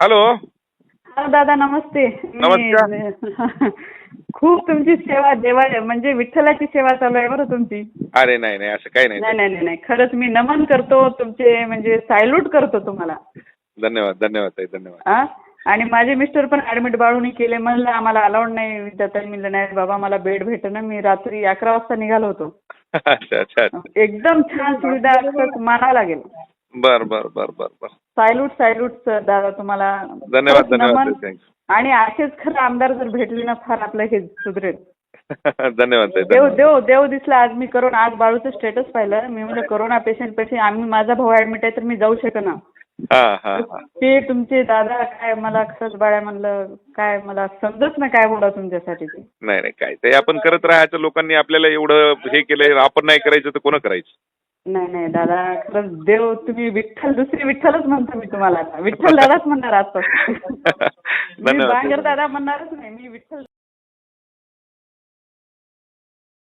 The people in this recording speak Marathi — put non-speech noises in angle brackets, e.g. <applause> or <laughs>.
हॅलो हा दादा नमस्ते. नमस्कार. मी- <laughs> खूप तुमची सेवा देवा म्हणजे विठ्ठलाची सेवा चालू आहे बरं तुमची. अरे नाही नाही असं काही नाही. नाही नाही खरंच मी नमन करतो तुमचे म्हणजे सायल्यूट करतो तुम्हाला. धन्यवाद धन्यवाद ताई धन्यवाद. आ? आणि माझे मिस्टर पण ऍडमिट बाळूनी केले म्हणलं आम्हाला अलाउड नाही. विद्यार्थी म्हणलं नाही बाबा मला बेड भेटेना मी रात्री अकरा वाजता निघालो होतो. <laughs> एकदम छान सुविधा मानावं लागेल. बर बर बर बर बर. सायल्यूट सायल्यूट सर दादा तुम्हाला. धन्यवाद धन्यवाद नमन. थँक्स आणि असेच खरं आमदार जर भेटले ना फार आपलं हे सुधरेल. <laughs> धन्यवाद ताई देव धन्यवाद. देव देव दिसला आज मी करोना आज बाळूचं स्टेटस पाहिलं. मी म्हणलं करोना पेशंट पेशी आम्ही माझा भाऊ ऍडमिट आहे तर मी जाऊ शकना हा हा हा. ते तुमचे दादा काय मला खरंच बाळ्या म्हणलं काय मला समजत ना काय बोला तुमच्यासाठी ते. नाही नाही काय ते आपण करत राहायचं लोकांनी आपल्याला एवढं हे केलंय आपण नाही करायचं तर कोण करायचं? नाही नाही दादा खरंच देव तुम्ही विठ्ठल दुसरी विठ्ठलच म्हणतो मी तुम्हाला. आता विठ्ठल दादाच म्हणणार आजपासून <laughs> मी बांगर दादा म्हणणारच नाही मी विठ्ठल